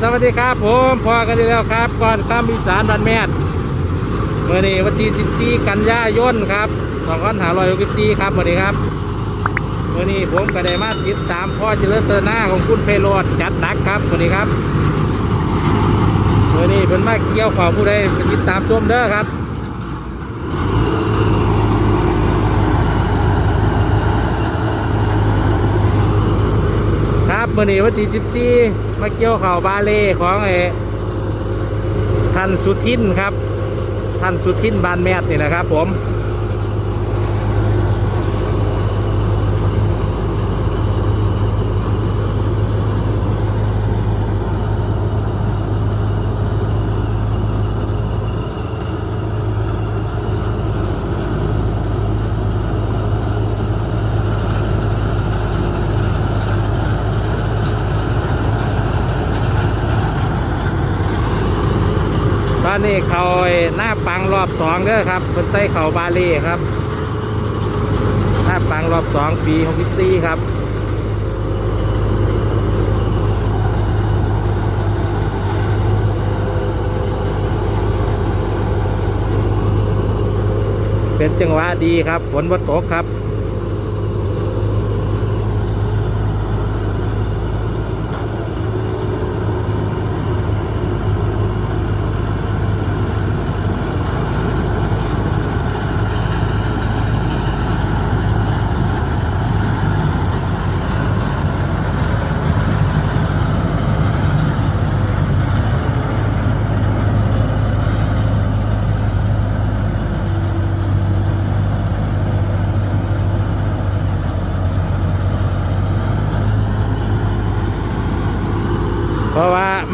สวัสดีครับผมพอกันอีกแล้วครับ ก่อนข้ามอีสานบันแมดเมื่อนี้วันที่14กันยายนครับ2564ครับวันนี้ครับเมื่อนี้ผมก็ได้มาติดตามพ่อเจริญเตอร์หน้าของคุณเพโรดจัดหนักครับวันนี้ครับเมื่อนี้เพิ่นมาเกี่ยวข่าวผู้ใดติดตามชมเด้อครับ ครับ มื่อนี้วันที่14มาเกี่ยวข่าวบาเล่ของไอ้ท่านสุทินครับ ท่านสุทินบานแมทนี่นะครับผม นนี้เขาหน้าปังรอบสองเด้อครับเพิ่นใส่เข่าบาเล่ครับ หน้าปังรอบสองปี64ครับเป็นจังหวะดีครับฝนบ่ตกครับ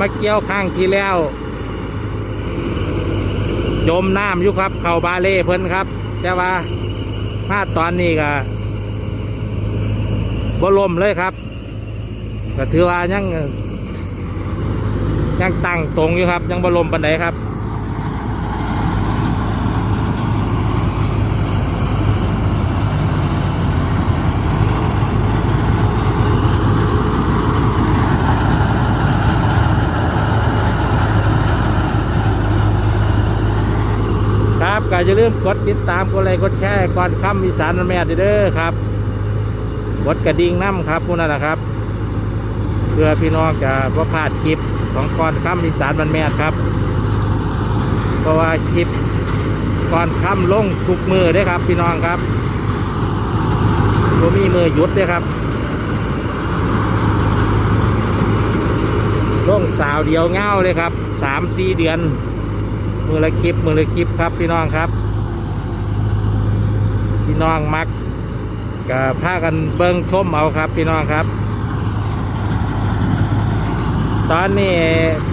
มาเกี่ยวข้างที่แล้ว จมน้ำอยู่ครับ เข่าบาเล่เพิ่นครับ แต่ว่ามาตอนนี้ก็บ่ลมเลยครับก็ถือว่ายังยังตั้งตรงอยู่ครับ ยังบ่ลมปันไดครับ ก็อย่าลืมกดติดตามกดไลค์กดแชร์ก่อนคำอีสานแม่เด้อครับกดกระดิ่งน้ำครับพวกนั้นนะครับ เพื่อพี่น้องจะว่าพลาดคลิปของก่อนคำอีสานมันแม่ครับ เพราะว่าคลิปก่อนคำลงทุกมือเด้ครับ พี่น้องครับตัวมีมือหยุดด้อครับลงสาวเดียวเง่าเลยครับสามสี่เดือน มือละคลิปมือละคลิปครับพี่น้องครับ พี่น้องมักกับพากันเบิ้งชมเอาครับพี่น้องครับ ตอนนี้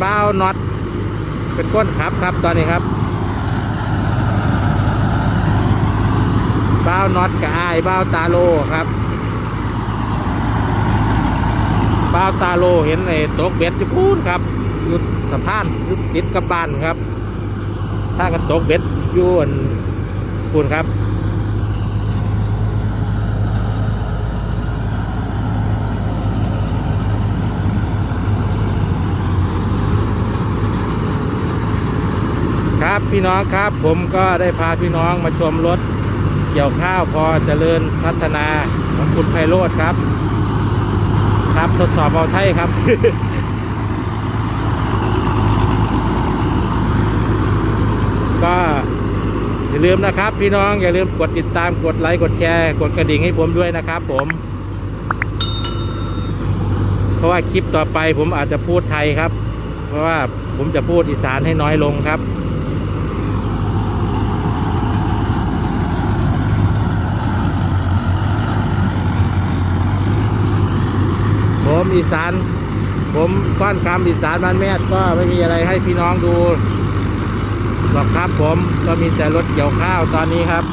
บ้าน็อตเป็นก้นขับครับตอนนี้ครับบ้าน็อตกับไอายบ้าตาโลครับบ้าตาโลเห็นไอ้ตกเบ็ดจะพูดครับอยุดสะพานอยุดติดกับบ้านครับ ถ้ากันตกเบ็ดยุ่นคุณครับครับพี่น้องครับผมก็ได้พาพี่น้องมาชมรถเกี่ยวข้าวพอเจริญพัฒนาของคุณไพโรธครับ ครับทดสอบเอาไทยครับ ก็อย่าลืมนะครับ พี่น้องอย่าลืมกดติดตามกดไลค์กดแชร์ กดกระดิ่งให้ผมด้วยนะครับ ผม เพราะว่าคลิปต่อไปผมอาจจะพูดไทยครับ เพราะว่าผมจะพูดอีสานให้น้อยลงครับผมอีสาน ผมก้อนคำอีสานบ้านแม่ก็ไม่มีอะไรให้พี่น้องดู หรอกครับผมก็มีแต่รถเกี่ยวข้าวตอนนี้ครับ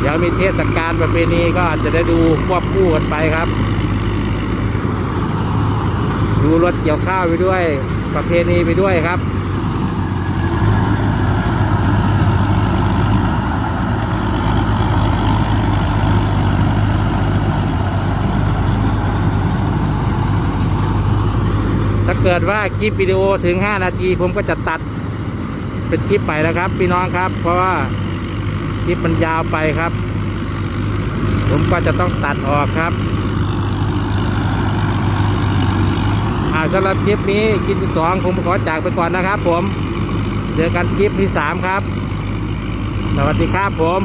เดี๋ยวมีเทศกาลประเพณีก็อาจจะได้ดูควบคู่กันไปครับ ดูรถเกี่ยวข้าวไปด้วย ประเพณีไปด้วยครับ ถ้าเกิดว่าคลิปวิดีโอถึง 5 นาที ผมก็จะตัดเป็นคลิปใหม่แล้วครับ พี่น้องครับ เพราะว่าคลิปมันยาวไปครับ ผมก็จะต้องตัดออกครับอาสำหรับคลิปนี้คลิปที่สองผมขอจากไปก่อนนะครับ ผมเจอกันคลิปที่สามครับ สวัสดีครับผม